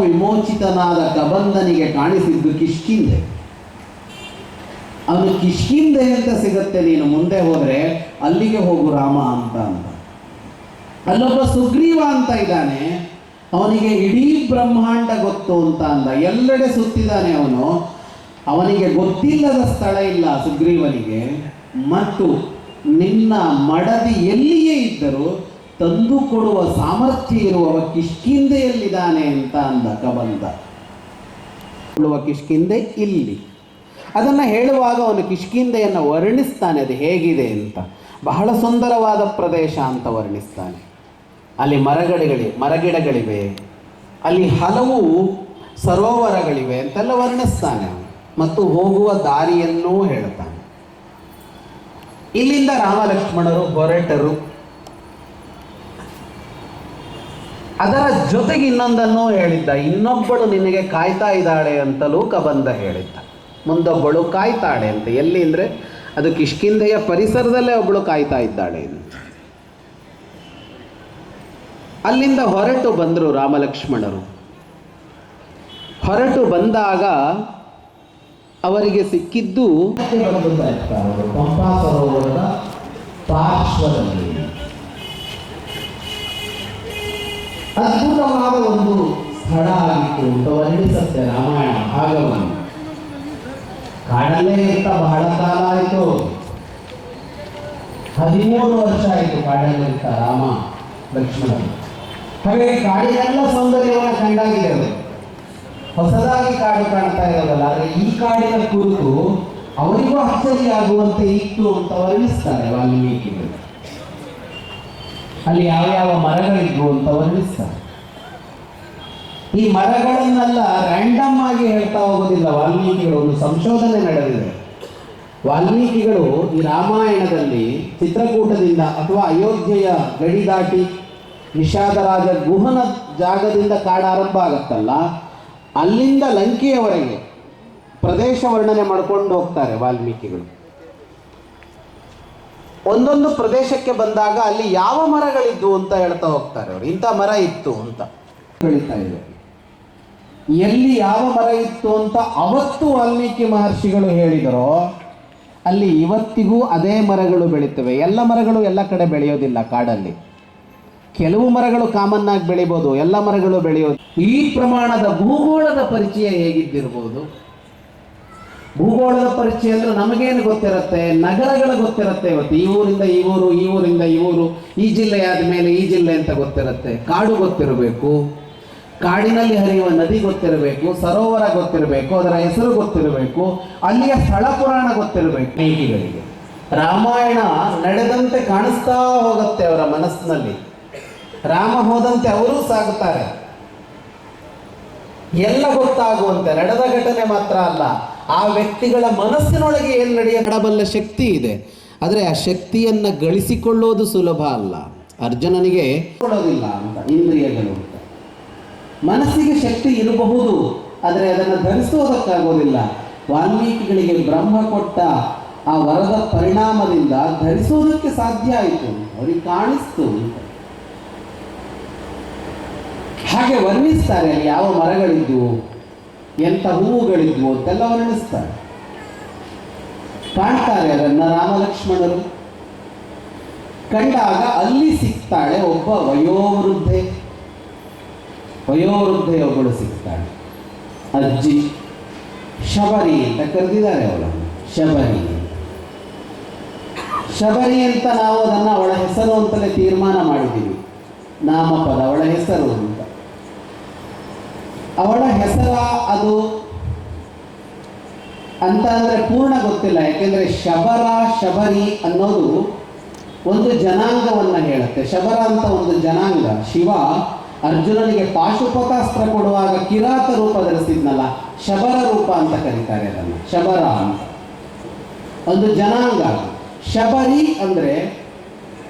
ವಿಮೋಚಿತನಾದ ಕಬಂಧನಿಗೆ ಕಾಣಿಸಿದ್ದು ಕಿಷ್ಕಿಂದೆ ಅವನು ಕಿಷ್ಕಿಂದೆ ಅಂತ ಸಿಗುತ್ತೆ, ನೀನು ಮುಂದೆ ಹೋದ್ರೆ ಅಲ್ಲಿಗೆ ಹೋಗು ರಾಮ ಅಂತ ಅಂತ ಅಲ್ಲೊಬ್ಬ ಸುಗ್ರೀವ ಅಂತ ಇದ್ದಾನೆ, ಅವನಿಗೆ ಇಡೀ ಬ್ರಹ್ಮಾಂಡ ಗೊತ್ತು ಅಂತ ಅಂದ. ಎಲ್ಲೆಡೆ ಸುತ್ತಿದ್ದಾನೆ ಅವನು. ಅವನಿಗೆ ಗೊತ್ತಿಲ್ಲದ ಸ್ಥಳ ಇಲ್ಲ ಸುಗ್ರೀವನಿಗೆ. ಮತ್ತು ನಿನ್ನ ಮಡದಿ ಎಲ್ಲಿಯೇ ಇದ್ದರೂ ತಂದು ಕೊಡುವ ಸಾಮರ್ಥ್ಯ ಇರುವವ ಕಿಷ್ಕಿಂದೆಯಲ್ಲಿದ್ದಾನೆ ಅಂತ ಅಂದ ಕಬಂದ ಕೊಡುವ ಕಿಷ್ಕಿಂದೆ ಇಲ್ಲಿ. ಅದನ್ನು ಹೇಳುವಾಗ ಅವನು ಕಿಷ್ಕಿಂದೆಯನ್ನು ವರ್ಣಿಸ್ತಾನೆ, ಅದು ಹೇಗಿದೆ ಅಂತ. ಬಹಳ ಸುಂದರವಾದ ಪ್ರದೇಶ ಅಂತ ವರ್ಣಿಸ್ತಾನೆ. ಅಲ್ಲಿ ಮರಗಳಿವೆ ಮರಗಿಡಗಳಿವೆ. ಅಲ್ಲಿ ಹಲವು ಸರೋವರಗಳಿವೆ ಅಂತೆಲ್ಲ ವರ್ಣಿಸ್ತಾನೆ ಅವನು. ಮತ್ತು ಹೋಗುವ ದಾರಿಯನ್ನೂ ಹೇಳ್ತಾನೆ ಇಲ್ಲಿಂದ ರಾಮಲಕ್ಷ್ಮಣರು ಹೊರಟರು. ಅದರ ಜೊತೆಗೆ ಇನ್ನೊಂದನ್ನು ಹೇಳಿದ್ದ, ಇನ್ನೊಬ್ಬಳು ನಿನಗೆ ಕಾಯ್ತಾ ಇದ್ದಾಳೆ ಅಂತ ಲೋಕ ಬಂದ ಹೇಳಿದ್ದ. ಮುಂದೊಬ್ಬಳು ಕಾಯ್ತಾಳೆ ಅಂತ, ಎಲ್ಲಿ ಅಂದರೆ ಅದು ಕಿಷ್ಕಿಂದೆಯ ಪರಿಸರದಲ್ಲೇ ಒಬ್ಬಳು ಕಾಯ್ತಾ ಇದ್ದಾಳೆ ಅಂತ. ಅಲ್ಲಿಂದ ಹೊರಟು ಬಂದರು ರಾಮಲಕ್ಷ್ಮಣರು. ಹೊರಟು ಬಂದಾಗ ಅವರಿಗೆ ಸಿಕ್ಕಿದ್ದು ಪಾರ್ಶ್ವದಲ್ಲಿ. ಅದ್ಭುತವಾದ ಒಂದು ಸ್ಥಳ ಆಗಿತ್ತು ಅಂತ ವರ್ಣಿಸುತ್ತೆ ರಾಮಾಯಣ ಭಾಗವನ್ನು. ಕಾಡಲ್ಲೇ ಇರ್ತಾ ಬಹಳ ಕಾಲ ಆಯಿತು. ಹದಿಮೂರು ವರ್ಷ ಆಯಿತು ಕಾಡಲ್ಲಿರ್ತ ರಾಮ ಲಕ್ಷ್ಮಣ ಹಾಗೆ ಕಾಡಿನೆಲ್ಲ ಸೌಂದರ್ಯವನ್ನು ಕಂಡಾಗಿದೆ ಅದು ಹೊಸದಾಗಿ ಕಾಡು ಕಾಣ್ತಾ ಇರೋದಲ್ಲ, ಆದರೆ ಈ ಕಾಡಿನ ಕುರಿತು ಅವರಿಗೂ ಆಶ್ಚರ್ಯ ಆಗುವಂತೆ ಇತ್ತು ಅಂತ ವರ್ಣಿಸ್ತಾರೆ ವಾಲ್ಮೀಕಿಗಳು. ಅಲ್ಲಿ ಯಾವ ಯಾವ ಮರಗಳಿದ್ವು ಅಂತ ವರ್ಣಿಸ್ತಾರೆ ಈ ಮರಗಳನ್ನೆಲ್ಲ ರ್ಯಾಂಡಮ್ ಆಗಿ ಹೇಳ್ತಾ ಹೋಗೋದಿಲ್ಲ. ವಾಲ್ಮೀಕಿಗಳು, ಒಂದು ಸಂಶೋಧನೆ ನಡೆದಿದೆ. ವಾಲ್ಮೀಕಿಗಳು ಈ ರಾಮಾಯಣದಲ್ಲಿ ಚಿತ್ರಕೂಟದಿಂದ ಅಥವಾ ಅಯೋಧ್ಯೆಯ ಗಡಿ ದಾಟಿ ನಿಷಾದರಾಜ ಗುಹನ ಜಾಗದಿಂದ ಕಾಡ ಆರಂಭ ಆಗುತ್ತಲ್ಲ? ಅಲ್ಲಿಂದ ಲಂಕೆಯವರೆಗೆ ಪ್ರದೇಶ ವರ್ಣನೆ ಮಾಡ್ಕೊಂಡು ಹೋಗ್ತಾರೆ ವಾಲ್ಮೀಕಿಗಳು. ಒಂದೊಂದು ಪ್ರದೇಶಕ್ಕೆ ಬಂದಾಗ ಅಲ್ಲಿ ಯಾವ ಮರಗಳಿದ್ವು ಅಂತ ಹೇಳ್ತಾ ಹೋಗ್ತಾರೆ ಅವರು. ಇಂಥ ಮರ ಇತ್ತು ಅಂತ. ಬೆಳೀತಾ ಇದೆ ಎಲ್ಲಿ ಯಾವ ಮರ ಇತ್ತು ಅಂತ ಅವತ್ತು ವಾಲ್ಮೀಕಿ ಮಹರ್ಷಿಗಳು ಹೇಳಿದರೋ, ಅಲ್ಲಿ ಇವತ್ತಿಗೂ ಅದೇ ಮರಗಳು ಬೆಳೀತವೆ. ಎಲ್ಲ ಮರಗಳು ಎಲ್ಲ ಕಡೆ ಬೆಳೆಯೋದಿಲ್ಲ ಕಾಡಲ್ಲಿ. ಕೆಲವು ಮರಗಳು ಕಾಮನ್ ಆಗಿ ಬೆಳಿಬೋದು, ಎಲ್ಲ ಮರಗಳು ಬೆಳೆಯೋದು. ಈ ಪ್ರಮಾಣದ ಭೂಗೋಳದ ಪರಿಚಯ ಹೇಗಿದ್ದಿರ್ಬೋದು? ಭೂಗೋಳದ ಪರಿಚಯ ಅಂದ್ರೆ ನಮಗೇನು ಗೊತ್ತಿರುತ್ತೆ? ನಗರಗಳ ಗೊತ್ತಿರುತ್ತೆ ಇವತ್ತು. ಈ ಊರಿಂದ ಈ ಊರು, ಈ ಊರಿಂದ ಈ ಊರು, ಈ ಜಿಲ್ಲೆ ಆದಮೇಲೆ ಈ ಜಿಲ್ಲೆ ಅಂತ ಗೊತ್ತಿರುತ್ತೆ. ಕಾಡು ಗೊತ್ತಿರಬೇಕು. ಕಾಡಿನಲ್ಲಿ ಹರಿಯುವ ನದಿ ಗೊತ್ತಿರಬೇಕು. ಸರೋವರ ಗೊತ್ತಿರಬೇಕು. ಅದರ ಹೆಸರು ಗೊತ್ತಿರಬೇಕು. ಅಲ್ಲಿಯ ಸ್ಥಳ ಪುರಾಣ ಗೊತ್ತಿರಬೇಕು. ನೇಗಿಗಳಿಗೆ ರಾಮಾಯಣ ನಡೆದಂತೆ ಕಾಣಿಸ್ತಾ ಹೋಗುತ್ತೆ ಅವರ ಮನಸ್ಸಿನಲ್ಲಿ. ರಾಮ ಹೋದಂತೆ ಅವರೂ ಸಾಗುತ್ತಾರೆ. ಎಲ್ಲ ಗೊತ್ತಾಗುವಂತೆ. ನಡೆದ ಘಟನೆ ಮಾತ್ರ ಅಲ್ಲ. ಆ ವ್ಯಕ್ತಿಗಳ ಮನಸ್ಸಿನೊಳಗೆ ಏನು ನಡೆಯಬಲ್ಲ ಶಕ್ತಿ ಇದೆ. ಆದರೆ ಆ ಶಕ್ತಿಯನ್ನು ಗಳಿಸಿಕೊಳ್ಳೋದು ಸುಲಭ ಅಲ್ಲ. ಅರ್ಜುನನಿಗೆ ಕೊಡೋದಿಲ್ಲ ಅಂತ ಇಂದ್ರಿಯಗಳು ಅಂತ. ಮನಸ್ಸಿಗೆ ಶಕ್ತಿ ಇರಬಹುದು ಆದರೆ ಅದನ್ನು ಧರಿಸೋದಕ್ಕಾಗೋದಿಲ್ಲ. ವಾಲ್ಮೀಕಿಗಳಿಗೆ ಬ್ರಹ್ಮ ಕೊಟ್ಟ ಆ ವರದ ಪರಿಣಾಮದಿಂದ ಧರಿಸೋದಕ್ಕೆ ಸಾಧ್ಯ ಆಯಿತು. ಅವರಿಗೆ ಕಾಣಿಸ್ತು ಹಾಗೆ ವರ್ಣಿಸ್ತಾರೆ ಯಾವ ಮರಗಳಿದ್ವು. ಎಂಥ ಹೂವುಗಳಿದ್ವು ಅಂತೆಲ್ಲ ವರ್ಣಿಸ್ತಾರೆ ಕಾಣ್ತಾರೆ ಅದನ್ನ ರಾಮಲಕ್ಷ್ಮಣರು. ಕಂಡಾಗ ಅಲ್ಲಿ ಸಿಗ್ತಾಳೆ ಒಬ್ಬ ವಯೋವೃದ್ಧೆ. ವಯೋವೃದ್ಧೆಯೊಬ್ಬಳು ಸಿಗ್ತಾಳೆ. ಅಜ್ಜಿ. ಶಬರಿ ಅಂತ ಕರೆದಿದ್ದಾರೆ ಅವಳನ್ನು. ಶಬರಿ ಶಬರಿ ಅಂತ ನಾವು ಅದನ್ನು ಅವಳ ಹೆಸರು ಅಂತಲೇ ತೀರ್ಮಾನ ಮಾಡಿದ್ದೀವಿ. ನಾಮಪದ ಅವಳ ಹೆಸರು ಅವಳ ಹೆಸರ ಅದು ಅಂತ ಅಂದ್ರೆ ಪೂರ್ಣ ಗೊತ್ತಿಲ್ಲ, ಯಾಕೆಂದ್ರೆ ಶಬರ, ಶಬರಿ ಅನ್ನೋದು ಒಂದು ಜನಾಂಗವನ್ನು ಹೇಳುತ್ತೆ. ಶಬರ ಅಂತ ಒಂದು ಜನಾಂಗ, ಶಿವ ಅರ್ಜುನನಿಗೆ ಪಾಶುಪತಾಸ್ತ್ರ ಕೊಡುವಾಗ ಕಿರಾತ ರೂಪ ಧರಿಸಿದ್ನಲ್ಲ, ಶಬರ ರೂಪ ಅಂತ ಕರೀತಾರೆ ಅದನ್ನು, ಶಬರ ಅಂತ. ಒಂದು ಜನಾಂಗ ಶಬರಿ ಅಂದ್ರೆ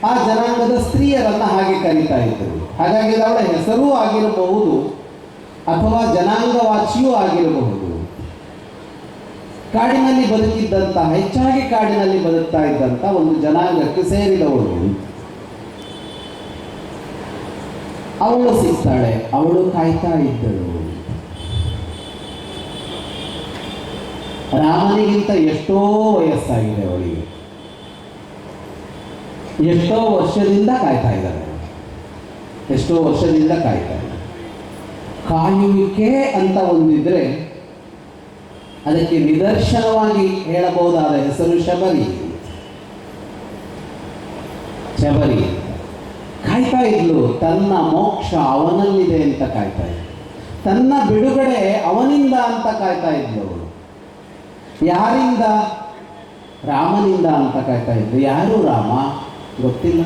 ಆ ಜನಾಂಗದ ಸ್ತ್ರೀಯರನ್ನ ಹಾಗೆ ಕರೀತಾ ಇದ್ದರು. ಹಾಗಾಗಿ ಅವಳ ಹೆಸರೂ ಆಗಿರಬಹುದು. ಅಥವಾ ಜನಾಂಗವಾಚಿಯೂ ಆಗಿರಬಹುದು. ಕಾಡಿನಲ್ಲಿ ಬದುಕಿದ್ದಂತಹ, ಹೆಚ್ಚಾಗಿ ಕಾಡಿನಲ್ಲಿ ಬದುಕ್ತಾ ಇದ್ದಂತ ಒಂದು ಜನಾಂಗಕ್ಕೆ ಸೇರಿದವಳು. ಅವಳು ಸಿಗ್ತಾಳೆ, ಅವಳು ಕಾಯ್ತಾ ಇದ್ದಳು. ರಾಮನಿಗಿಂತ ಎಷ್ಟೋ ವಯಸ್ಸಾಗಿದೆ ಅವಳಿಗೆ. ಎಷ್ಟೋ ವರ್ಷದಿಂದ ಕಾಯ್ತಾ ಇದ್ದಾಳೆ. ಎಷ್ಟೋ ವರ್ಷದಿಂದ ಕಾಯ್ತಾ ಕಾಯುವಿಕೆ ಅಂತ ಒಂದಿದ್ರೆ ಅದಕ್ಕೆ ನಿದರ್ಶನವಾಗಿ ಹೇಳಬಹುದಾದ ಹೆಸರು ಶಬರಿ. ಶಬರಿ. ಕಾಯ್ತಾ ಇದ್ಲು, ತನ್ನ ಮೋಕ್ಷ ಅವನಲ್ಲಿದೆ ಅಂತ ಕಾಯ್ತಾ ಇದ್ಲು. ತನ್ನ ಬಿಡುಗಡೆ ಅವನಿಂದ ಅಂತ ಕಾಯ್ತಾ ಇದ್ಲು ಅವಳು. ಯಾರಿಂದ? ರಾಮನಿಂದ ಅಂತ ಕಾಯ್ತಾ ಇದ್ಲು. ಯಾರು ರಾಮ? ಗೊತ್ತಿಲ್ಲ.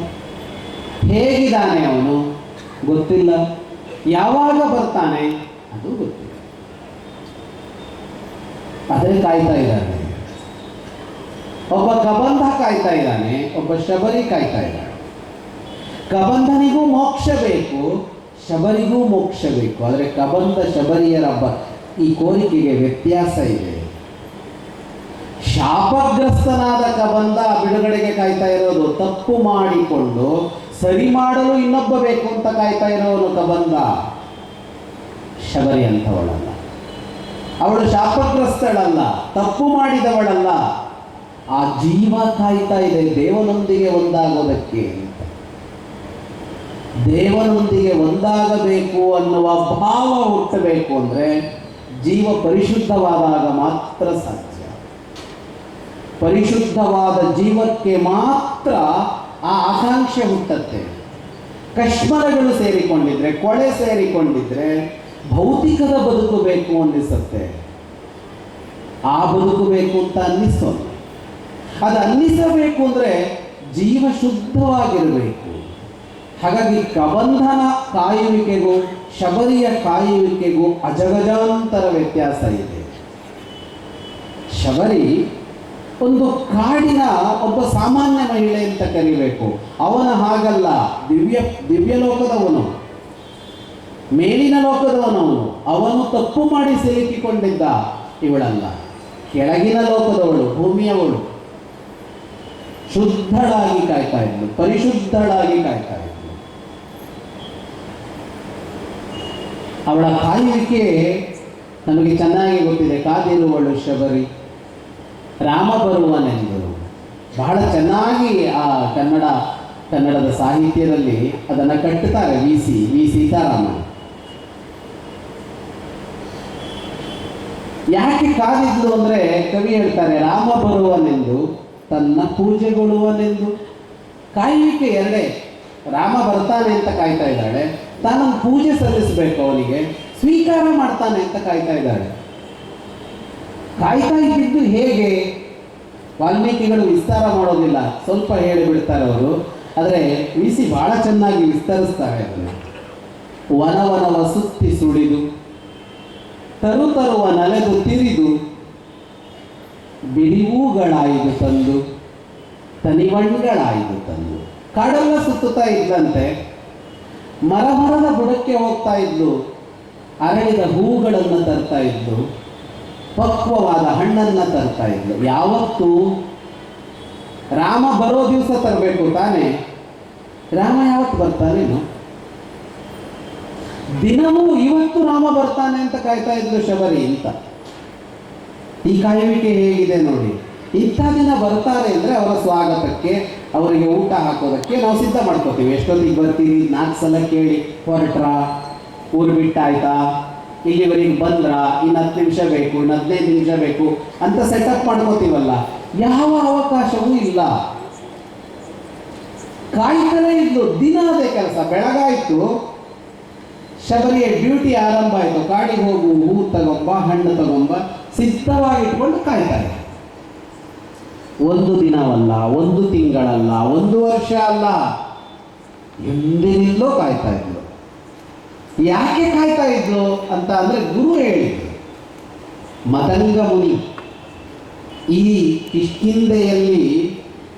ಹೇಗಿದ್ದಾನೆ ಅವನು? ಗೊತ್ತಿಲ್ಲ. ಯಾವಾಗ ಬರ್ತಾನೆ ಅದು ಗೊತ್ತಿಲ್ಲ. ಅದೇ ಕಾಯ್ತಾ ಇದ್ದಾನೆ. ಒಬ್ಬ ಕಬಂಧ ಕಾಯ್ತಾ ಇದ್ದಾನೆ, ಒಬ್ಬ ಶಬರಿ ಕಾಯ್ತಾ ಇದ್ದಾನೆ. ಕಬಂಧನಿಗೂ ಮೋಕ್ಷ ಬೇಕು, ಶಬರಿಗೂ ಮೋಕ್ಷ ಬೇಕು. ಆದರೆ ಕಬಂಧ ಶಬರಿಯರ ಈ ಕೋರಿಕೆಗೆ ವ್ಯತ್ಯಾಸ ಇದೆ. ಶಾಪಗ್ರಸ್ತನಾದ ಕಬಂಧ ಬಿಡುಗಡೆಗೆ ಕಾಯ್ತಾ ಇರೋದು ತಪ್ಪು ಮಾಡಿಕೊಂಡು ಸರಿ ಮಾಡಲು ಇನ್ನೊಬ್ಬ ಬೇಕು ಅಂತ ಕಾಯ್ತಾ ಇರೋನು ಕಬಂಧ ಶಬರಿ ಅಂತವಳಲ್ಲ ಅವಳು ಶಾಪಗ್ರಸ್ತಳಲ್ಲ, ತಪ್ಪು ಮಾಡಿದವಳಲ್ಲ. ಆ ಜೀವ ಕಾಯ್ತಾ ಇದೆ ದೇವನೊಂದಿಗೆ ಒಂದಾಗೋದಕ್ಕೆ ದೇವನೊಂದಿಗೆ ಒಂದಾಗಬೇಕು ಅನ್ನುವ ಭಾವ ಹುಟ್ಟಬೇಕು ಅಂದರೆ ಜೀವ ಪರಿಶುದ್ಧವಾದಾಗ ಮಾತ್ರ ಸಾಧ್ಯ. ಪರಿಶುದ್ಧವಾದ ಜೀವಕ್ಕೆ ಮಾತ್ರ ಆ ಆಕಾಂಕ್ಷೆ ಹುಟ್ಟತ್ತೆ. ಕಶ್ಮರಗಳು ಸೇರಿಕೊಂಡಿದ್ರೆ, ಕೊಳೆ ಸೇರಿಕೊಂಡಿದ್ರೆ ಭೌತಿಕದ ಬದುಕು ಬೇಕು ಅನ್ನಿಸುತ್ತೆ. ಆ ಬದುಕು ಬೇಕು ಅಂತ ಅನ್ನಿಸೋದು ಅದು ಅನ್ನಿಸಬೇಕು ಅಂದರೆ ಜೀವ ಶುದ್ಧವಾಗಿರಬೇಕು. ಹಾಗಾಗಿ ಕಬಂಧನ ಕಾಯುವಿಕೆಗೂ, ಶಬರಿಯ ಕಾಯುವಿಕೆಗೂ ಅಜಗಜಾಂತರ ವ್ಯತ್ಯಾಸ ಇದೆ. ಶಬರಿ ಒಂದು ಕಾಡಿನ ಒಬ್ಬ ಸಾಮಾನ್ಯ ಮಹಿಳೆ ಅಂತ ಕರಿಬೇಕು. ಅವನ ಹಾಗಲ್ಲ. ದಿವ್ಯ ದಿವ್ಯ ಲೋಕದವನು ಮೇಲಿನ ಲೋಕದವನವನು ಅವನು ತಪ್ಪು ಮಾಡಿ ಸಿಲುಕಿಕೊಂಡಿದ್ದ ಇವಳಲ್ಲ. ಕೆಳಗಿನ ಲೋಕದವಳು, ಭೂಮಿಯವಳು. ಶುದ್ಧಳಾಗಿ ಕಾಯ್ತಾ ಇದ್ಲು. ಪರಿಶುದ್ಧಳಾಗಿ ಕಾಯ್ತಾ ಇದ್ಲು. ಅವಳ ಕಾಯುವಿಕೆ ನಮಗೆ ಚೆನ್ನಾಗಿ ಗೊತ್ತಿದೆ. ಕಾದಿರುವಳು ಶಬರಿ. ರಾಮ ಬರುವನೆಂದು ಬಹಳ ಚೆನ್ನಾಗಿ ಆ ಕನ್ನಡ, ಕನ್ನಡದ ಸಾಹಿತ್ಯದಲ್ಲಿ ಅದನ್ನು ಕಟ್ಟುತ್ತಾರೆ ವಿ ಸಿ, ವಿ ಸೀತಾರಾಮ ಯಾಕೆ ಕಾದಿದ್ಲು ಅಂದರೆ ಕವಿ ಹೇಳ್ತಾರೆ, ರಾಮ ಬರುವನೆಂದು ತನ್ನ ಪೂಜೆಗೊಳ್ಳುವನೆಂದು ಕಾಯಲಿಕ್ಕೆ ಎರಡೇ ರಾಮ ಬರ್ತಾನೆ ಅಂತ ಕಾಯ್ತಾ ಇದ್ದಾಳೆ, ತಾನೊಂದು ಪೂಜೆ ಸಲ್ಲಿಸಬೇಕು ಅವನಿಗೆ, ಸ್ವೀಕಾರ ಮಾಡ್ತಾನೆ ಅಂತ ಕಾಯ್ತಾ ಇದ್ದಾಳೆ. ಕಾಯ್ತಾ ಇದ್ದಿದ್ದು ಹೇಗೆ? ವಾಲ್ಮೀಕಿಗಳು ವಿಸ್ತಾರ ಮಾಡೋದಿಲ್ಲ. ಸ್ವಲ್ಪ ಹೇಳಿಬಿಡ್ತಾರೆ ಅವರು. ಆದರೆ ಬಿಸಿ ಬಹಳ ಚೆನ್ನಾಗಿ ವಿಸ್ತರಿಸ್ತಾರೆ ಅದನ್ನು ವನವನವ ಸುತ್ತಿ ಸುಳಿದು, ತರು ತರುವ ನಲೆದು ತಿರಿದು ಬಿಡಿವುಗಳಾಯಿತು ತಂದು ತನಿವಣ್ಣಗಳಾಯಿತು ತಂದು. ಕಾಡೆಲ್ಲ ಸುತ್ತುತ್ತಾ ಇದ್ದಂತೆ ಮರ ಮರದ ಬುಡಕ್ಕೆ ಹೋಗ್ತಾ ಇದ್ಲು. ಅರಳಿದ ಹೂಗಳನ್ನು ತರ್ತಾ ಇದ್ಲು. ಪಕ್ವವಾದ ಹಣ್ಣನ್ನು ತರ್ತಾ ಇದ್ಲು. ಯಾವತ್ತು? ರಾಮ ಬರೋ ದಿವಸ ತರಬೇಕು ತಾನೆ? ರಾಮ ಯಾವತ್ತು ಬರ್ತಾನೇನು ದಿನವೂ ಇವತ್ತು ರಾಮ ಬರ್ತಾನೆ ಅಂತ ಕಾಯ್ತಾ ಇದ್ಲು ಶಬರಿ ಅಂತ. ಈ ಕಾಯುವಿಕೆ ಹೇಗಿದೆ ನೋಡಿ. ಇಂಥ ದಿನ ಬರ್ತಾರೆ ಅಂದರೆ ಅವರ ಸ್ವಾಗತಕ್ಕೆ, ಅವರಿಗೆ ಊಟ ಹಾಕೋದಕ್ಕೆ ನಾವು ಸಿದ್ಧ ಮಾಡ್ಕೋತೀವಿ. ಎಷ್ಟೊತ್ತಿಗೆ ಬರ್ತೀವಿ ನಾಲ್ಕು ಸಲ ಕೇಳಿ, ಹೊರಟ್ರ? ಊರು ಬಿಟ್ಟಾಯ್ತಾ? ಇಲ್ಲಿವರೆಗೆ ಬಂದ್ರ ಇನ್ನು ಹತ್ತು ನಿಮಿಷ ಬೇಕು ಇನ್ನು ಹದಿನೈದು ನಿಮಿಷ ಬೇಕು ಅಂತ ಸೆಟಪ್ ಮಾಡ್ಕೋತೀವಲ್ಲ, ಯಾವ ಅವಕಾಶವೂ ಇಲ್ಲ. ಕಾಯ್ತಾನೆ ಇದ್ದು ದಿನ ಅದೇ ಕೆಲಸ. ಬೆಳಗಾಯ್ತು ಶಬರಿಯ ಡ್ಯೂಟಿ ಆರಂಭ ಆಯಿತು. ಕಾಡಿಗೆ ಹೋಗು ಹೂ ತಗೊಂಬ, ಹಣ್ಣು ತಗೊಂಬ, ಸಿದ್ಧವಾಗಿ ಇಟ್ಕೊಂಡು ಕಾಯ್ತಾರೆ. ಒಂದು ದಿನವಲ್ಲ, ಒಂದು ತಿಂಗಳಲ್ಲ, ಒಂದು ವರ್ಷ ಅಲ್ಲ. ಎಂದಿನಿಂದಲೂ ಕಾಯ್ತಾ ಇದ್ಲು. ಯಾಕೆ ಕಾಯ್ತಾ ಇದ್ಲು ಅಂತ ಅಂದರೆ ಗುರು ಹೇಳಿದ್ರು. ಮತಂಗ ಮುನಿ, ಈ ಕಿಷ್ಕಿಂದೆಯಲ್ಲಿ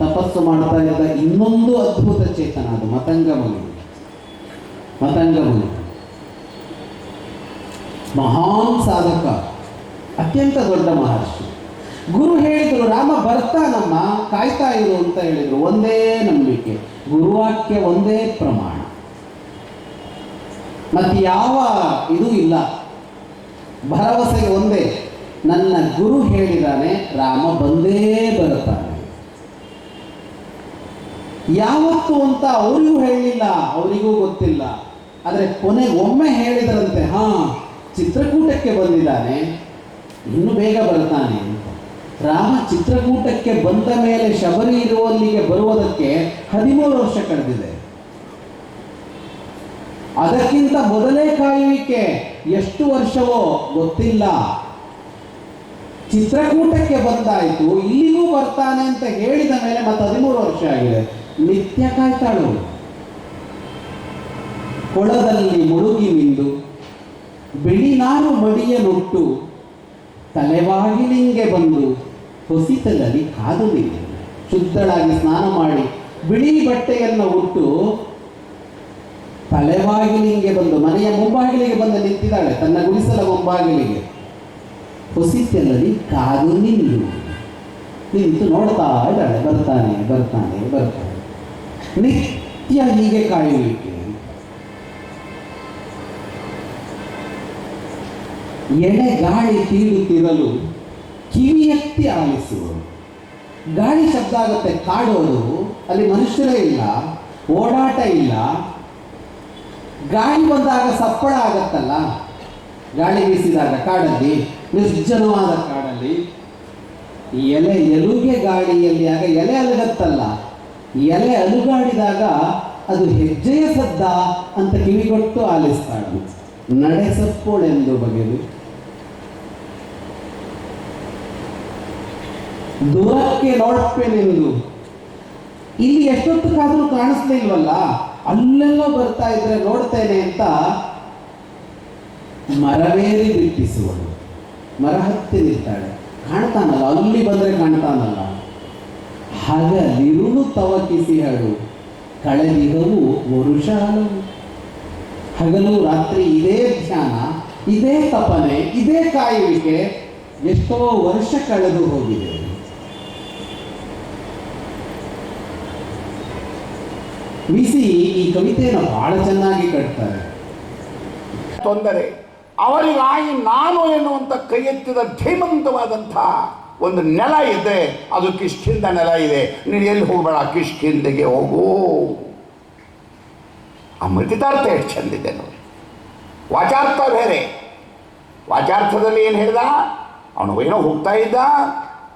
ತಪಸ್ಸು ಮಾಡ್ತಾ ಇದ್ದ ಇನ್ನೊಂದು ಅದ್ಭುತ ಚೇತನ ಅದು, ಮತಂಗ ಮುನಿ. ಮತಂಗ ಮುನಿ. ಮಹಾನ್ ಸಾಧಕ, ಅತ್ಯಂತ ದೊಡ್ಡ ಮಹರ್ಷಿ. ಗುರು ಹೇಳಿದರು, ರಾಮ ಬರ್ತಾನಮ್ಮ ಕಾಯ್ತಾ ಇರು ಅಂತ ಹೇಳಿದರು, ಒಂದೇ ನಂಬಿಕೆ. ಗುರುವಾಕ್ಯ ಒಂದೇ ಪ್ರಮಾಣ. ಮತ್ತು ಯಾವ ಇದು ಇಲ್ಲ. ಭರವಸೆ ಒಂದೇ. ನನ್ನ ಗುರು ಹೇಳಿದಾನೆ, ರಾಮ ಬಂದೇ ಬರುತ್ತಾನೆ. ಯಾವತ್ತು ಅಂತ ಅವರಿಗೂ ಹೇಳಲಿಲ್ಲ ಅವರಿಗೂ ಗೊತ್ತಿಲ್ಲ. ಆದರೆ ಕೊನೆ ಒಮ್ಮೆ ಹೇಳಿದರಂತೆ, ಹಾ, ಚಿತ್ರಕೂಟಕ್ಕೆ ಬಂದಿದ್ದಾನೆ, ಇನ್ನು ಬೇಗ ಬರ್ತಾನೆ ರಾಮ ಚಿತ್ರಕೂಟಕ್ಕೆ ಬಂದ ಮೇಲೆ ಶಬರಿ ಇರುವಲ್ಲಿಗೆ ಬರುವುದಕ್ಕೆ ಹದಿಮೂರು ವರ್ಷ ಕಳೆದಿದೆ. ಅದಕ್ಕಿಂತ ಮೊದಲೇ ಕಾಯುವಿಕೆ ಎಷ್ಟು ವರ್ಷವೋ ಗೊತ್ತಿಲ್ಲ. ಚಿತ್ರಕೂಟಕ್ಕೆ ಬಂದಾಯಿತು, ಇಲ್ಲಿಗೂ ಬರ್ತಾನೆ ಅಂತ ಹೇಳಿದ ಮೇಲೆ ಮತ್ತೆ ಹದಿಮೂರು ವರ್ಷ ಆಗಿದೆ. ನಿತ್ಯ ಕಾಯ್ತಾಳು. ಕೊಳದಲ್ಲಿ ಮುಳುಗಿ ನಿಂದು, ಬಿಳಿ ನಾರು ಮಡಿಯ ನುಟ್ಟು ತಲೆವಾಗಿಲಿಂಗೆ ಬಂದು ಹೊಸಿತದಲ್ಲಿ ಕಾದು ನಿಂತು ಶುದ್ಧಳಾಗಿ ಸ್ನಾನ ಮಾಡಿ, ಬಿಳಿ ಬಟ್ಟೆಯನ್ನು ಉಟ್ಟು ತಲೆಬಾಗಿಲಿಗೆ ಬಂದು, ಮನೆಯ ಮುಂಬಾಗಿಲಿಗೆ ಬಂದು ನಿಂತಿದ್ದಾಳೆ. ತನ್ನ ಗುಡಿಸಲ ಮುಂಬಾಗಿಲಿಗೆ. ಹೊಸಿತಲ್ಲಿ ಕಾದು ನಿಲ್ಲು ನಿಂತು ನೋಡ್ತಾ ಇದ್ದಾಳೆ. ಬರ್ತಾನೆ ಬರ್ತಾನೆ ಬರ್ತಾನೆ. ನಿತ್ಯ ಹೀಗೆ ಕಾಯುವಿಕೆ. ಎಳೆ ಗಾಳಿ ತೀರುತ್ತಿರಲು ಕಿವಿ ಎತ್ತಿ ಆಲಿಸುವರು ಗಾಳಿ ಶಬ್ದ ಆಗುತ್ತೆ, ಕಾಡೋದು. ಅಲ್ಲಿ ಮನುಷ್ಯರೇ ಇಲ್ಲ, ಓಡಾಟ ಇಲ್ಲ ಗಾಳಿ ಬಂದಾಗ ಸಪ್ಪಳ ಆಗತ್ತಲ್ಲ? ಗಾಳಿ ಬೀಸಿದಾಗ ಕಾಡಲ್ಲಿ, ನಿರ್ಜನವಾದ ಕಾಡಲ್ಲಿ ಎಲೆ ಎಲುಗೆ ಗಾಳಿಯಲ್ಲಿ ಆಗ ಎಲೆ ಅಲುಗತ್ತಲ್ಲ? ಎಲೆ ಅಲುಗಾಡಿದಾಗ ಅದು ಹೆಜ್ಜೆಯ ಸದ್ದ ಅಂತ ಕಿವಿಗೊಟ್ಟು ಆಲಿಸ್ತಾಳು. ನಡೆಸಪ್ಪೋಳೆಂದು ಬಗೆದು. ದೂರಕ್ಕೆ ನೋಡ್ಪೇನೆಂದು ಇಲ್ಲಿ ಎಷ್ಟೊತ್ತಕ್ಕಾದ್ರೂ ಕಾಣಿಸ್ಲಿಲ್ವಲ್ಲ ಅಲ್ಲೆಲ್ಲ ಬರ್ತಾ ಇದ್ರೆ ನೋಡ್ತೇನೆ ಅಂತ ಮರವೇರಿ ಬಿಟ್ಟಿಸುವಳು ಮರ ಹತ್ತಿ ನಿಲ್ತಾಳೆ. ಕಾಣ್ತಾನಲ್ಲ, ಅಲ್ಲಿ ಬಂದ್ರೆ ಕಾಣ್ತಾನಲ್ಲ. ಹಗಲಿರುಳು ತವಕಿಸಿ ಹಾಡು. ಕಳೆದಿಹವು ವರುಷ ಹಲವು. ಹಗಲು ರಾತ್ರಿ ಇದೇ ಧ್ಯಾನ, ಇದೇ ತಪನೆ, ಇದೇ ಕಾಯುವಿಕೆ, ಎಷ್ಟೋ ವರ್ಷ ಕಳೆದು ಹೋಗಿದೆ. ಬಿಸಿ ಈ ಕವಿತೆಯನ್ನು ಬಹಳ ಚೆನ್ನಾಗಿ ಕಟ್ತಾರೆ. ತೊಂದರೆ. ಅವರಿಗಾಗಿ ನಾನು ಎನ್ನುವಂಥ ಕೈ ಎತ್ತಿದ ಧೀಮಂತವಾದಂತಹ ಒಂದು ನೆಲ ಇದೆ. ಅದು ಕಿಷ್ಕಿಂದ ನೆಲ ಇದೆ. ನೀನು ಎಲ್ಲಿ ಹೋಗಬೇಡ? ಕಿಷ್ಕಿಂದಗೆ ಹೋಗು. ಆ ಮೃತಿತಾರ್ಥ ಎಷ್ಟು ಚಂದಿದೆ ನೋಡಿ. ವಾಚಾರ್ಥ ಬೇರೆ. ವಾಚಾರ್ಥದಲ್ಲಿ ಏನು ಹೇಳ್ದ? ಅವನು ಏನೋ ಹೋಗ್ತಾ ಇದ್ದ.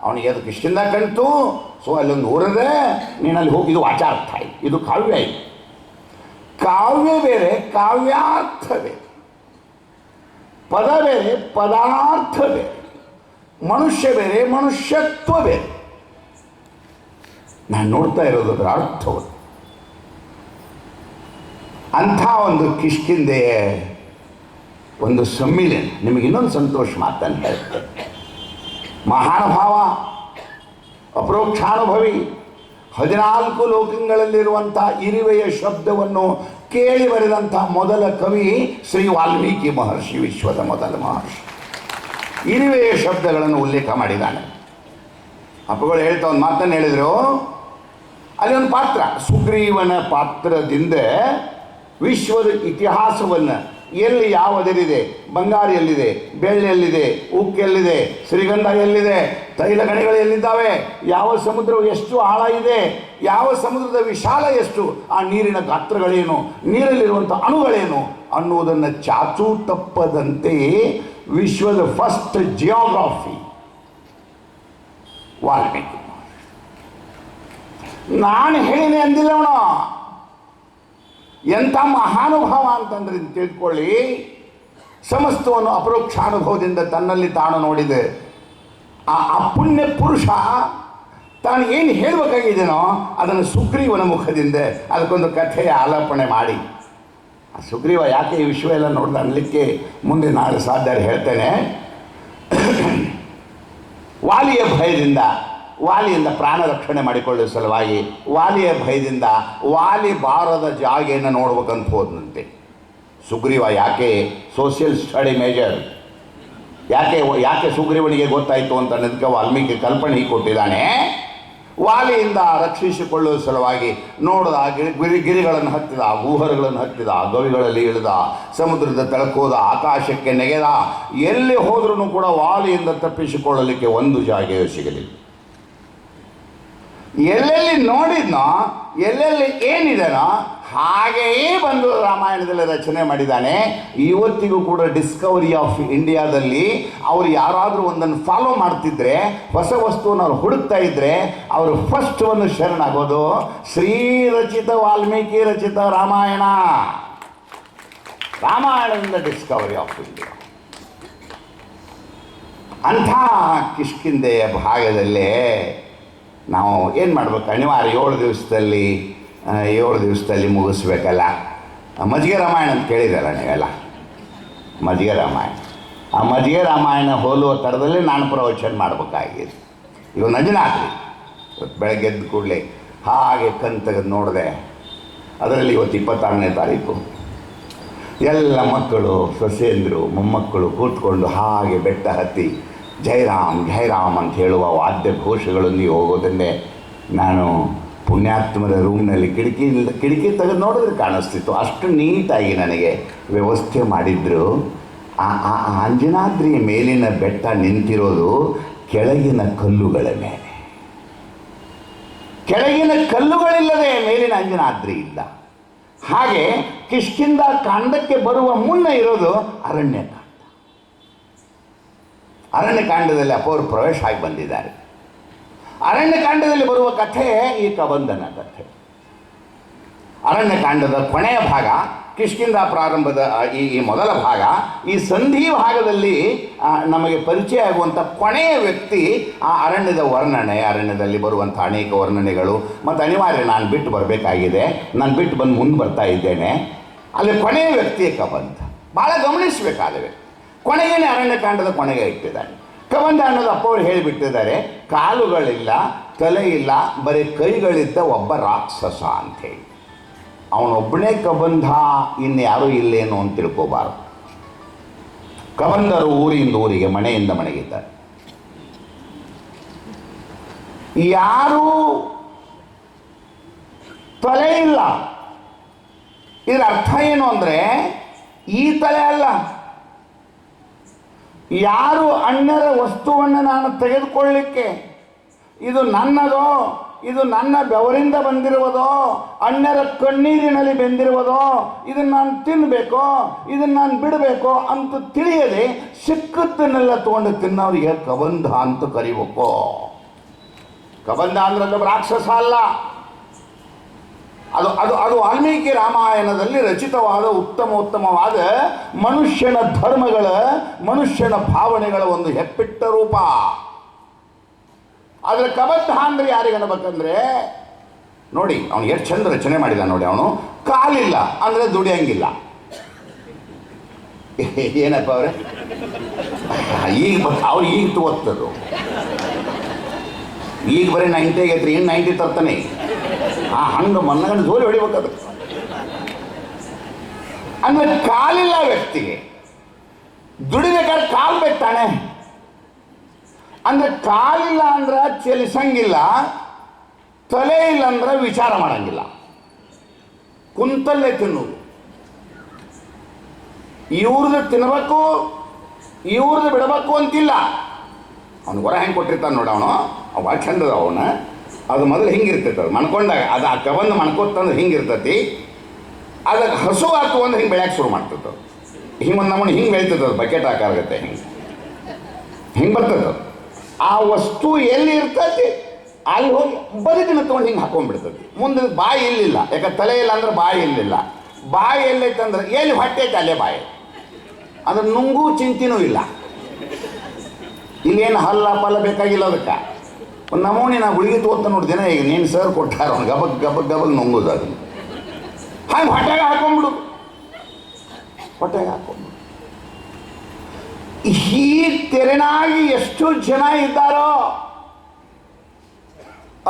ಅವನಿಗೆ ಅದು ಕೃಷ್ಣಿಂದ ಕಣ್ತು ಸೊ, ಅಲ್ಲೊಂದು ಊರದೆ ನೀನು ಅಲ್ಲಿ ಹೋಗಿ ಇದು ವಾಚಾರ್ಥ ಆಯ್ತು. ಇದು ಕಾವ್ಯ ಆಯ್ತು ಕಾವ್ಯ ಬೇರೆ, ಕಾವ್ಯಾರ್ಥ ಬೇರೆ. ಪದ ಬೇರೆ, ಪದಾರ್ಥ ಬೇರೆ. ಮನುಷ್ಯ ಬೇರೆ, ಮನುಷ್ಯತ್ವ ಬೇರೆ. ನಾನು ನೋಡ್ತಾ ಇರೋದು ಅದರ ಅರ್ಥವನ್ನು ಅಂಥ ಒಂದು ಕಿಷ್ಕಿಂದೆಯ ಒಂದು ಸಮ್ಮಿಲನ. ನಿಮಗೆ ಇನ್ನೊಂದು ಸಂತೋಷ ಮಾತನ್ನು ಹೇಳ್ತೇನೆ. ಮಹಾನುಭಾವ, ಅಪರೋಕ್ಷಾನುಭವಿ, ಹದಿನಾಲ್ಕು ಲೋಕಗಳಲ್ಲಿರುವಂಥ ಇರುವೆಯ ಶಬ್ದವನ್ನು ಕೇಳಿ ಬರೆದಂಥ ಮೊದಲ ಕವಿ ಶ್ರೀ ವಾಲ್ಮೀಕಿ ಮಹರ್ಷಿ ವಿಶ್ವದ ಮೊದಲ ಮಹರ್ಷಿ. ಇರುವೆಯ ಶಬ್ದಗಳನ್ನು ಉಲ್ಲೇಖ ಮಾಡಿದ್ದಾನೆ. ಅಪ್ಪಗಳು ಹೇಳ್ತಾ ಒಂದು ಮಾತನ್ನು ಹೇಳಿದರು. ಅಲ್ಲಿ ಒಂದು ಪಾತ್ರ, ಸುಗ್ರೀವನ ಪಾತ್ರದಿಂದ ವಿಶ್ವದ ಇತಿಹಾಸವನ್ನು ಎಲ್ಲಿ ಯಾವ ಅದಿರಿದೆ? ಬಂಗಾರ ಎಲ್ಲಿದೆ ಬೆಳ್ಳಿ ಎಲ್ಲಿದೆ ಉಕ್ಕು ಎಲ್ಲಿದೆ ಶ್ರೀಗಂಧ ಎಲ್ಲಿದೆ ತೈಲ ಗಣಿಗಳು ಎಲ್ಲಿದ್ದಾವೆ? ಯಾವ ಸಮುದ್ರವು ಎಷ್ಟು ಆಳ ಇದೆ? ಯಾವ ಸಮುದ್ರದ ವಿಶಾಲ ಎಷ್ಟು? ಆ ನೀರಿನ ಗಾತ್ರಗಳೇನು? ನೀರಲ್ಲಿರುವಂಥ ಅಣುಗಳೇನು? ಅನ್ನುವುದನ್ನು ಚಾಚೂ ತಪ್ಪದಂತೆ ವಿಶ್ವದ ಫಸ್ಟ್ ಜಿಯೋಗ್ರಫಿ ವಾಲ್ಮೀಕಿ. ನಾನು ಹೇಳಿದೆ ಅಂದಿಲ್ಲ ಅವನು. ಎಂಥ ಮಹಾನುಭಾವ ಅಂತಂದ್ರೆ ತಿಳ್ಕೊಳ್ಳಿ. ಸಮಸ್ತವನ್ನು ಅಪರೋಕ್ಷಾನುಭವದಿಂದ ತನ್ನಲ್ಲಿ ತಾನು ನೋಡಿದೆ. ಆ ಅಪುಣ್ಯ ಪುರುಷ ತಾನು ಏನು ಹೇಳಬೇಕಾಗಿದ್ದೇನೋ ಅದನ್ನು ಸುಗ್ರೀವನ ಮುಖದಿಂದ ಅದಕ್ಕೊಂದು ಕಥೆಯ ಆಲಾಪನೆ ಮಾಡಿ. ಆ ಸುಗ್ರೀವ ಯಾಕೆ ಈ ವಿಶ್ವ ಎಲ್ಲ ನೋಡಿದ ಅನ್ಲಿಕ್ಕೆ ಮುಂದೆ ನಾಳೆ ಸಾಧ್ಯ ಹೇಳ್ತೇನೆ. ವಾಲಿಯ ಭಯದಿಂದ ವಾಲಿಯಿಂದ ಪ್ರಾಣ ರಕ್ಷಣೆ ಮಾಡಿಕೊಳ್ಳುವ ಸಲುವಾಗಿ ವಾಲಿಯ ಭಯದಿಂದ ವಾಲಿ ಬಾರದ ಜಾಗೆಯನ್ನು ನೋಡ್ಬೇಕಂತ ಹೋದಂತೆ ಸುಗ್ರೀವ ಯಾಕೆ ಸೋಷಿಯಲ್ ಸ್ಟಡಿ ಮೇಜರ್ ಯಾಕೆ ಯಾಕೆ ಸುಗ್ರೀವನಿಗೆ ಗೊತ್ತಾಯಿತು ಅಂತ ಅನ್ನೋದಕ್ಕೆ ವಾಲ್ಮೀಕಿ ಕಲ್ಪನೆ ಕೊಟ್ಟಿದ್ದಾನೆ? ವಾಲಿಯಿಂದ ರಕ್ಷಿಸಿಕೊಳ್ಳುವ ಸಲುವಾಗಿ ನೋಡಿದ ಗಿರಿ ಗಿರಿ, ಗಿರಿಗಳನ್ನು ಹತ್ತಿದ ಗೂಹರಗಳನ್ನು ಹತ್ತಿದ ಗವಿಗಳಲ್ಲಿ ಇಳಿದ, ಸಮುದ್ರದ ತಳಕೋದ ಆಕಾಶಕ್ಕೆ ನೆಗೆದ, ಎಲ್ಲಿ ಹೋದ್ರೂ ಕೂಡ ವಾಲಿಯಿಂದ ತಪ್ಪಿಸಿಕೊಳ್ಳಲಿಕ್ಕೆ ಒಂದು ಜಾಗೆಯೂ ಸಿಗಲಿಲ್ಲ. ಎಲ್ಲೆಲ್ಲಿ ನೋಡಿದ್ನೋ, ಎಲ್ಲೆಲ್ಲಿ ಏನಿದೆನೋ, ಹಾಗೆಯೇ ಬಂದು ರಾಮಾಯಣದಲ್ಲಿ ರಚನೆ ಮಾಡಿದ್ದಾನೆ. ಇವತ್ತಿಗೂ ಕೂಡ ಡಿಸ್ಕವರಿ ಆಫ್ ಇಂಡಿಯಾದಲ್ಲಿ ಅವರು ಯಾರಾದರೂ ಒಂದನ್ನು ಫಾಲೋ ಮಾಡ್ತಿದ್ರೆ, ಹೊಸ ವಸ್ತುವನ್ನು ಅವ್ರು ಹುಡುಕ್ತಾ ಇದ್ರೆ, ಅವರು ಫಸ್ಟ್ ಒಂದು ಶರಣಾಗೋದು ಶ್ರೀ ರಚಿತ ವಾಲ್ಮೀಕಿ ರಚಿತ ರಾಮಾಯಣ. ರಾಮಾಯಣದಿಂದ ಡಿಸ್ಕವರಿ ಆಫ್ ಇಂಡಿಯಾ ಅಂಥ ಕಿಷ್ಕಿಂದೆಯ ಭಾಗದಲ್ಲೇ ನಾವು ಏನು ಮಾಡ್ಬೇಕು? ಅನಿವಾರ್ಯ, ಏಳು ದಿವಸದಲ್ಲಿ ಏಳು ದಿವಸದಲ್ಲಿ ಮುಗಿಸ್ಬೇಕಲ್ಲ? ಮಜ್ಜಿಗೆ ರಾಮಾಯಣ ಅಂತ ಕೇಳಿದಲ್ಲ ನೀವೆಲ್ಲ? ಮಜ್ಜಿಗೆ ರಾಮಾಯಣ. ಆ ಮಜ್ಜಿಗೆ ರಾಮಾಯಣ ಹೋಲುವ ಥರದಲ್ಲಿ ನಾನು ಪ್ರವಚನ ಮಾಡಬೇಕಾಗಿದೆ ಇವಾಗ ನಂಜನಾದ್ರಿ ಇವತ್ತು ಬೆಳಗ್ಗೆ ಎದ್ದು ಕೂಡಲೇ ಹಾಗೆ ತೆಗೆದು ನೋಡಿದೆ. ಅದರಲ್ಲಿ ಇವತ್ತು ಇಪ್ಪತ್ತಾರನೇ ತಾರೀಕು. ಎಲ್ಲ ಮಕ್ಕಳು, ಸೊಸೆಯಂದರು, ಮೊಮ್ಮಕ್ಕಳು ಕೂತ್ಕೊಂಡು ಹಾಗೆ ಬೆಟ್ಟ ಹತ್ತಿ ಜೈರಾಮ್ ಜೈರಾಮ್ ಅಂತ ಹೇಳುವ ವಾದ್ಯ ಘೋಷಗಳೊಂದಿಗೆ ಹೋಗೋದನ್ನೇ ನಾನು ಪುಣ್ಯಾತ್ಮದ ರೂಮ್ನಲ್ಲಿ ಕಿಟಕಿ ಕಿಟಕಿ ತೆಗೆದು ನೋಡಿದ್ರೆ ಕಾಣಿಸ್ತಿತ್ತು. ಅಷ್ಟು ನೀಟಾಗಿ ನನಗೆ ವ್ಯವಸ್ಥೆ ಮಾಡಿದ್ರು. ಆ ಆ ಅಂಜನಾದ್ರಿ ಮೇಲಿನ ಬೆಟ್ಟ ನಿಂತಿರೋದು ಕೆಳಗಿನ ಕಲ್ಲುಗಳ ಮೇಲೆ. ಕೆಳಗಿನ ಕಲ್ಲುಗಳಿಲ್ಲದೆ ಮೇಲಿನ ಅಂಜನಾದ್ರಿ ಇಲ್ಲ. ಹಾಗೆ ಕಿಷ್ಕಿಂದ ಕಾಂಡಕ್ಕೆ ಬರುವ ಮುನ್ನ ಇರೋದು ಅರಣ್ಯಕಾಂಡ ಅರಣ್ಯಕಾಂಡದಲ್ಲಿ ಅಪ್ಪವರು ಪ್ರವೇಶ ಆಗಿ ಬಂದಿದ್ದಾರೆ. ಅರಣ್ಯಕಾಂಡದಲ್ಲಿ ಬರುವ ಕಥೆ ಈ ಕಬಂಧನ ಕಥೆ. ಅರಣ್ಯಕಾಂಡದ ಕೊನೆಯ ಭಾಗ ಕಿಷ್ಕಿಂದ ಪ್ರಾರಂಭದ ಈ ಈ ಮೊದಲ ಭಾಗ, ಈ ಸಂಧಿ ಭಾಗದಲ್ಲಿ ನಮಗೆ ಪರಿಚಯ ಆಗುವಂಥ ಕೊನೆಯ ವ್ಯಕ್ತಿ ಆ ಅರಣ್ಯದ ವರ್ಣನೆ, ಅರಣ್ಯದಲ್ಲಿ ಬರುವಂಥ ಅನೇಕ ವರ್ಣನೆಗಳು. ಮತ್ತು ಅನಿವಾರ್ಯ, ನಾನು ಬಿಟ್ಟು ಬರಬೇಕಾಗಿದೆ. ನಾನು ಬಿಟ್ಟು ಬಂದು ಮುಂದೆ ಬರ್ತಾ ಇದ್ದೇನೆ. ಅಲ್ಲಿ ಕೊನೆಯ ವ್ಯಕ್ತಿಯ ಕಬಂಧ ಭಾಳ ಗಮನಿಸಬೇಕಾದ ವ್ಯಕ್ತಿ. ಕೊನೆಗೇನೆ ಅರಣ್ಯಕಾಂಡದ ಕೊನೆಗೆ ಇಟ್ಟಿದ್ದಾನೆ ಕವಂದ ಅನ್ನೋದು ಅಪ್ಪವ್ರು ಹೇಳಿಬಿಟ್ಟಿದ್ದಾರೆ, ಕಾಲುಗಳಿಲ್ಲ ತಲೆ ಇಲ್ಲ ಬರೀ ಕೈಗಳಿದ್ದ ಒಬ್ಬ ರಾಕ್ಷಸ ಅಂಥೇಳಿ. ಅವನೊಬ್ಬನೇ ಕಬಂಧ ಇನ್ಯಾರೂ ಇಲ್ಲೇನು ಅಂತ ತಿಳ್ಕೋಬಾರ್ದು. ಕಬಂಧರು ಊರಿಂದ ಊರಿಗೆ, ಮನೆಯಿಂದ ಮನೆಗಿದ್ದಾರೆ ಯಾರೂ ತಲೆ ಇಲ್ಲ. ಇದರ ಅರ್ಥ ಏನು ಅಂದರೆ, ಈ ತಲೆ ಅಲ್ಲ. ಯಾರು ಅಣ್ಣರ ವಸ್ತುವನ್ನು ನಾನು ತೆಗೆದುಕೊಳ್ಳಿಕ್ಕೆ? ಇದು ನನ್ನದೋ? ಇದು ನನ್ನ ಬೆವರಿಂದ ಬಂದಿರುವುದೋ? ಅಣ್ಣರ ಕಣ್ಣೀರಿನಲ್ಲಿ ಬೆಂದಿರುವುದೋ? ಇದನ್ನು ನಾನು ತಿನ್ನಬೇಕೋ ಇದನ್ನು ನಾನು ಬಿಡಬೇಕೋ ಅಂತ ತಿಳಿಯದೆ ಸಿಕ್ಕತ್ತನ್ನೆಲ್ಲ ತೊಗೊಂಡು ತಿನ್ನೋರಿಗೆ ಕಬಂಧ ಅಂತ ಕರಿಬೇಕು ಕಬಂಧ ಅಂದ್ರೆ ಅದು ರಾಕ್ಷಸ ಅಲ್ಲ. ಅದು ಅದು ಅದು ವಾಲ್ಮೀಕಿ ರಾಮಾಯಣದಲ್ಲಿ ರಚಿತವಾದ ಉತ್ತಮ ಉತ್ತಮವಾದ ಮನುಷ್ಯನ ಧರ್ಮಗಳ, ಮನುಷ್ಯನ ಭಾವನೆಗಳ ಒಂದು ಹೆಪ್ಪಿಟ್ಟ ರೂಪ. ಆದರೆ ಕಬದ್ಧ ಅಂದ್ರೆ ಯಾರಿಗನ್ಬೇಕಂದ್ರೆ ನೋಡಿ, ಅವನು ಎಷ್ಟು ಚಂದ ರಚನೆ ಮಾಡಿದ ನೋಡಿ ಅವನು. ಕಾಲಿಲ್ಲ ಅಂದ್ರೆ ದುಡಿಯಂಗಿಲ್ಲ. ಏನಪ್ಪ ಅವ್ರೆ? ಈಗ ಅವ್ರು ಈಗ ತಗೋತದ್ರು ಈಗ ಬರೀ ನೈಂಟಿ ಆಗೈತ್ರಿ, ಏನು ನೈಂಟಿ ತರ್ತಾನೆ? ಆ ಹಂಗೆ ಮನ್ನಗಂಡು ಜೋಲಿ ಹೊಡಿಬೇಕದು. ಅಂದ್ರೆ ಕಾಲಿಲ್ಲ ವ್ಯಕ್ತಿಗೆ. ದುಡಿಬೇಕಾದ್ರೆ ಕಾಲು ಬೇಕು ತಾನೆ ಅಂದ್ರೆ ಕಾಲಿಲ್ಲ ಅಂದ್ರೆ ಚಲಿಸಂಗಿಲ್ಲ, ತಲೆ ಇಲ್ಲ ಅಂದ್ರೆ ವಿಚಾರ ಮಾಡಂಗಿಲ್ಲ. ಕುಂತಲ್ಲೇ ತಿನ್ನುವುದು ಇವ್ರದ್ದು ತಿನ್ನಬೇಕು ಇವ್ರದ್ದು ಬಿಡಬೇಕು ಅಂತಿಲ್ಲ. ಅವ್ನು ಹೊರ ಹೆಂಗೆ ಕೊಟ್ಟಿರ್ತಾನೆ ನೋಡ ಅವನು. ಅವ ಭಾಳ ಚಂದದ ಅವನ. ಅದು ಮೊದಲು ಹಿಂಗಿರ್ತೈತೆ ಅದು. ಮಣ್ಕೊಂಡಾಗ ಅದು ಆ ಕಬಂದು ಮಣ್ಕೋತಂದ್ರೆ ಹಿಂಗಿರ್ತೈತಿ. ಅದಕ್ಕೆ ಹಸು ಹಾಕು ಅಂದ್ರೆ ಹಿಂಗೆ ಬೆಳೆಯಕ್ಕೆ ಶುರು ಮಾಡ್ತೈತೆ ಹಿಂಗೆ ಒಂದು ನಮ್ಮನ್ನು ಹಿಂಗೆ ಬೆಳಿತೈತೆ ಅದು ಬಕೆಟ್ ಹಾಕಾಗತ್ತೆ ಹಿಂಗೆ. ಹಿಂಗೆ ಬರ್ತದೆ ಆ ವಸ್ತು ಎಲ್ಲಿ ಇರ್ತೈತಿ, ಅಲ್ಲಿ ಹೋಗಿ ಬದುಕಿನ ತೊಗೊಂಡು ಹಿಂಗೆ ಹಾಕೊಂಡ್ಬಿಡ್ತೈತಿ ಮುಂದೆ ಬಾಯಿ ಇಲ್ಲಿಲ್ಲ. ಯಾಕೆ ತಲೆ ಇಲ್ಲ ಅಂದ್ರೆ ಬಾಯಿ ಇಲ್ಲಿಲ್ಲ. ಬಾಯಿ ಎಲ್ಲೈತೆ ಅಂದ್ರೆ ಎಲ್ಲಿ ಹೊಟ್ಟೆ ಐತೆ ಅಲ್ಲೇ ಬಾಯಿ. ಅಂದ್ರೆ ನುಂಗು ಚಿಂತಿನೂ ಇಲ್ಲ. ಇಲ್ಲೇನು ಹಲ್ಲ ಪಲ್ಲ ಬೇಕಾಗಿಲ್ಲ ಅದಕ್ಕೆ. ಒಂದು ನಮೂನಿ ನಾ ಗುಳಿಗೆ ತೋತ ನೋಡ್ತೀನಿ ಈಗ ನೀನು ಸರ್ ಕೊಟ್ಟಾರ, ಅವ್ನು ಗಬಗ್ ಗಬಗ್ ಗಬಗ್ ನುಂಗುದು ಅದನ್ನು ಹಾಗೆ ಹೊಟ್ಟೆಗೆ ಹಾಕೊಂಬಿಡು. ಹೊಟ್ಟೆಗೆ ಹಾಕೊಂಬಿಡು. ಈ ತೆರೆನಾಗಿ ಎಷ್ಟು ಜನ ಇದ್ದಾರೋ,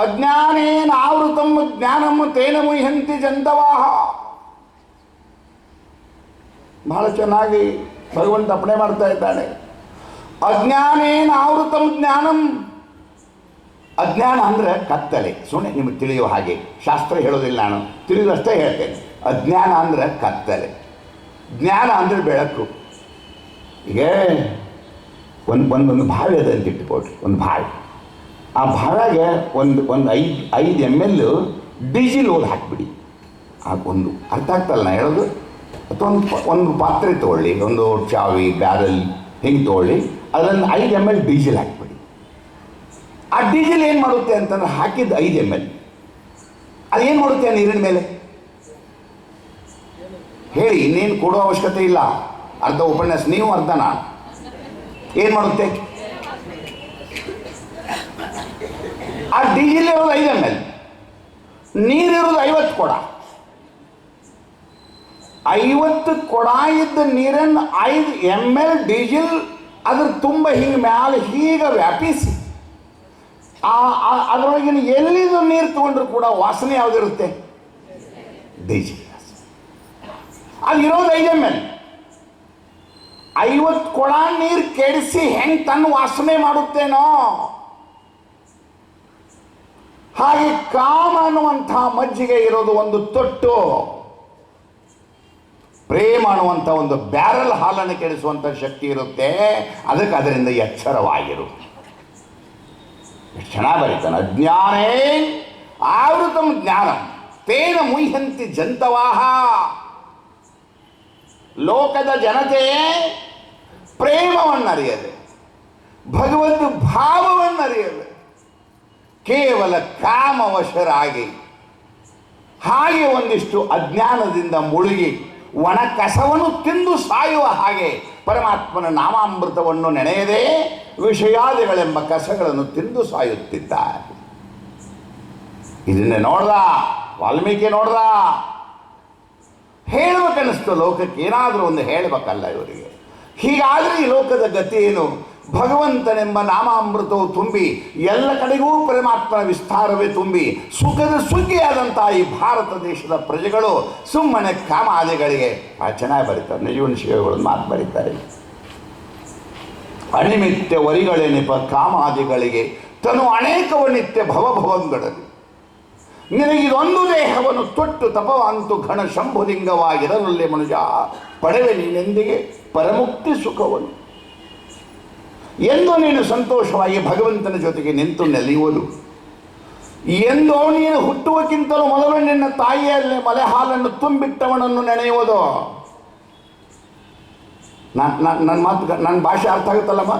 ಅಜ್ಞಾನೇನ ಆವೃತಂ ಜ್ಞಾನಮ್ಮ ತೇನ ಮುಹ್ಯಂತಿ ಜಂತವಾಹ ಬಹಳ ಚೆನ್ನಾಗಿ ಭಗವಂತ ಅಪ್ಪಣೆ ಮಾಡ್ತಾ ಇದ್ದಾನೆ. ಅಜ್ಞಾನೇನ ಆವೃತಂ ಜ್ಞಾನಂ. ಅಜ್ಞಾನ ಅಂದರೆ ಕತ್ತಲೆ. ಸುಮ್ಮನೆ ನಿಮಗೆ ತಿಳಿಯುವ ಹಾಗೆ. ಶಾಸ್ತ್ರ ಹೇಳೋದಿಲ್ಲ ನಾನು. ತಿಳಿದಷ್ಟೇ ಹೇಳ್ತೇನೆ. ಅಜ್ಞಾನ ಅಂದರೆ ಕತ್ತಲೆ. ಜ್ಞಾನ ಅಂದರೆ ಬೆಳಕು. ಈಗ ಒಂದು ಒಂದೊಂದು ಒಂದು ಬಾವಿ ಅದ ಅಂತ ಇಟ್ಕೊಳ್ರಿ. ಒಂದು ಬಾವಿ ಆ ಭಾವಿಗೆ ಒಂದು ಒಂದು ಐದು ಐದು ಎಂ ಎಲ್ ಡೀಸಿಲ್ ಹೋಗಿ ಹಾಕಿಬಿಡಿ. ಆ ಒಂದು ಅರ್ಥ ಆಗ್ತಲ್ಲ ನಾ ಹೇಳೋದು. ಅಥವಾ ಒಂದು ಒಂದು ಪಾತ್ರೆ ತೊಗೊಳ್ಳಿ. ಒಂದು ಚಾವಿ, ಬ್ಯಾರಲ್ ಹಿಂಗೆ ತೊಗೊಳ್ಳಿ. ಅದನ್ನು ಐದು ಎಂ ಎಲ್ ಡೀಸೆಲ್ ಹಾಕ್ಬಿಡಿ. ಆ ಡೀಸೆಲ್ ಏನು ಮಾಡುತ್ತೆ ಅಂತಂದ್ರೆ ಹಾಕಿದ್ದು ಐದು ಎಂ ಎಲ್ ಅದೇನು ಮಾಡುತ್ತೆ ನೀರಿನ ಮೇಲೆ? ಹೇಳಿ, ಇನ್ನೇನು ಕೊಡೋ ಅವಶ್ಯಕತೆ ಇಲ್ಲ. ಅರ್ಧ ಉಪನ್ಯಾಸ, ನೀವು ಅರ್ಧ ನಾನು. ಏನು ಮಾಡುತ್ತೆ? ಆ ಡೀಸೆಲ್ ಇರೋದು ಐದು ಎಂ ಎಲ್ ನೀರಿರೋದು ಐವತ್ತು ಕೊಡ. ಐವತ್ತು ಕೊಡ ಇದ್ದ ನೀರನ್ನು ಐದು ಎಂ ಎಲ್ ಡೀಸೆಲ್ ಅದ್ರ ತುಂಬ ಹಿಂಗೆ ಮ್ಯಾಲೆ ಹೀಗೆ ವ್ಯಾಪಿಸಿ. ಆ ಅದರೊಳಗಿನ ಎಲ್ಲಿದು ನೀರು ತಗೊಂಡ್ರು ಕೂಡ ವಾಸನೆ ಯಾವುದಿರುತ್ತೆ? ಡೀಸೆಲ್ ಅದು ಇರೋದು ಐದು ಎಂ ಎಲ್ ಐವತ್ತು ಕೊಳ ನೀರು ಕೆಡಿಸಿ ಹೆಂಗೆ ತನ್ನ ವಾಸನೆ ಮಾಡುತ್ತೇನೋ? ಹಾಗೆ ಕಾಮ ಅನ್ನುವಂಥ ಮಜ್ಜಿಗೆ ಇರೋದು ಒಂದು ತೊಟ್ಟು. ಪ್ರೇಮ ಅನ್ನುವಂಥ ಒಂದು ಬ್ಯಾರಲ್ ಹಾಲನ್ನು ಕೆಡಿಸುವಂಥ ಶಕ್ತಿ ಇರುತ್ತೆ. ಅದಕ್ಕೆ ಅದರಿಂದ ಎಚ್ಚರವಾಗಿರು. ಚೆನ್ನಾಗಿ ಬರೀತಾನೆ. ಅಜ್ಞಾನೇ ಆವೃತಂ ಜ್ಞಾನ. ತೇನ ಮುಹ್ಯಂತಿ ಜಂತವಾಹ. ಲೋಕದ ಜನತೆಯೇ ಪ್ರೇಮವನ್ನರಿಯದೆ. ಭಗವದ್ ಭಾವವನ್ನರಿಯದೆ. ಕೇವಲ ಕಾಮವಶರಾಗಿ. ಹಾಗೆ ಒಂದಿಷ್ಟು ಅಜ್ಞಾನದಿಂದ ಮುಳುಗಿ ಒಣ ಕಸವನ್ನು ತಿಂದು ಸಾಯುವ ಹಾಗೆ ಪರಮಾತ್ಮನ ನಾಮಾಮೃತವನ್ನು ನೆನೆಯದೇ ವಿಷಯಾದಿಗಳೆಂಬ ಕಸಗಳನ್ನು ತಿಂದು ಸಾಯುತ್ತಿದ್ದಾರೆ. ಇದನ್ನೇ ನೋಡ್ದ, ವಾಲ್ಮೀಕಿ ನೋಡ್ದ. ಹೇಳಬೇಕನ್ನಿಸ್ತು ಲೋಕಕ್ಕೆ, ಏನಾದರೂ ಒಂದು ಹೇಳಬೇಕಲ್ಲ ಇವರಿಗೆ. ಹೀಗಾದರೆ ಈ ಲೋಕದ ಗತಿ ಏನು? ಭಗವಂತನೆಂಬ ನಾಮಾಮೃತವು ತುಂಬಿ ಎಲ್ಲ ಕಡೆಗೂ ಪರಮಾತ್ಮನ ವಿಸ್ತಾರವೇ ತುಂಬಿ ಸುಖದ ಸುಗ್ಗಿಯಾದಂಥ ಈ ಭಾರತ ದೇಶದ ಪ್ರಜೆಗಳು ಸುಮ್ಮನೆ ಕಾಮಾದಿಗಳಿಗೆ ಚೆನ್ನಾಗಿ ಬರೀತಾರೆ. ನಿಜವನ್ ಶಿವಗಳು ಮಾತು ಬರೀತಾರೆ. ಅಣಿಮಿತ್ಯ ವರಿಗಳೇನಿಪ್ಪ ಕಾಮಾದಿಗಳಿಗೆ, ತನು ಅನೇಕವನಿತ್ಯ ಭವಭವಂಗಳಲ್ಲಿ ನಿನಗಿದೊಂದು ದೇಹವನ್ನು ತೊಟ್ಟು ತಪವಂತು ಘನ ಶಂಭುಲಿಂಗವಾಗಿರಲಲ್ಲಿ ಮನುಜ, ಪಡೆವೆ ನೀನೆಂದಿಗೆ ಪರಮುಕ್ತಿ ಸುಖವನ್ನು. ಎಂದು ನೀನು ಸಂತೋಷವಾಗಿ ಭಗವಂತನ ಜೊತೆಗೆ ನಿಂತು ನೆಲೆಯುವುದು ಎಂದು ನೀನು ಹುಟ್ಟುವಕ್ಕಿಂತಲೂ ಮೊದಲು ನಿನ್ನ ತಾಯಿಯಲ್ಲಿ ಮಲೆ ಹಾಲನ್ನು ತುಂಬಿಟ್ಟವನನ್ನು ನೆನೆಯುವುದು ನನ್ನ ಮಾತು ನನ್ನ ಭಾಷೆ ಅರ್ಥ ಆಗುತ್ತಲ್ಲಮ್ಮ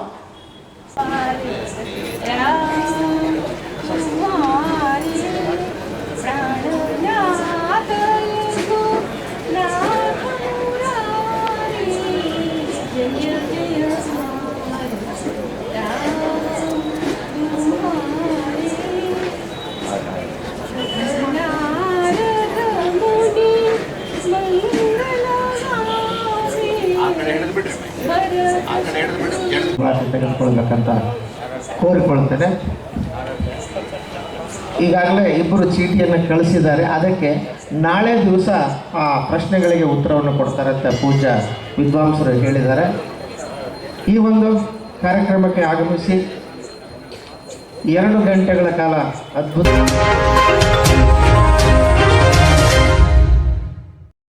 ಈಗಾಗಲೇ ಇಬ್ಬರು ಚೀಟಿಯನ್ನು ಕಳಿಸಿದ್ದಾರೆ. ಅದಕ್ಕೆ ನಾಳೆ ದಿವಸ, ಆ, ಪ್ರಶ್ನೆಗಳಿಗೆ ಉತ್ತರವನ್ನು ಕೊಡ್ತಾರೆ ಅಂತ ಪೂಜಾ ವಿದ್ವಾಂಸರು ಹೇಳಿದ್ದಾರೆ. ಈ ಒಂದು ಕಾರ್ಯಕ್ರಮಕ್ಕೆ ಆಗಮಿಸಿ ಎರಡು ಗಂಟೆಗಳ ಕಾಲ ಅದ್ಭುತ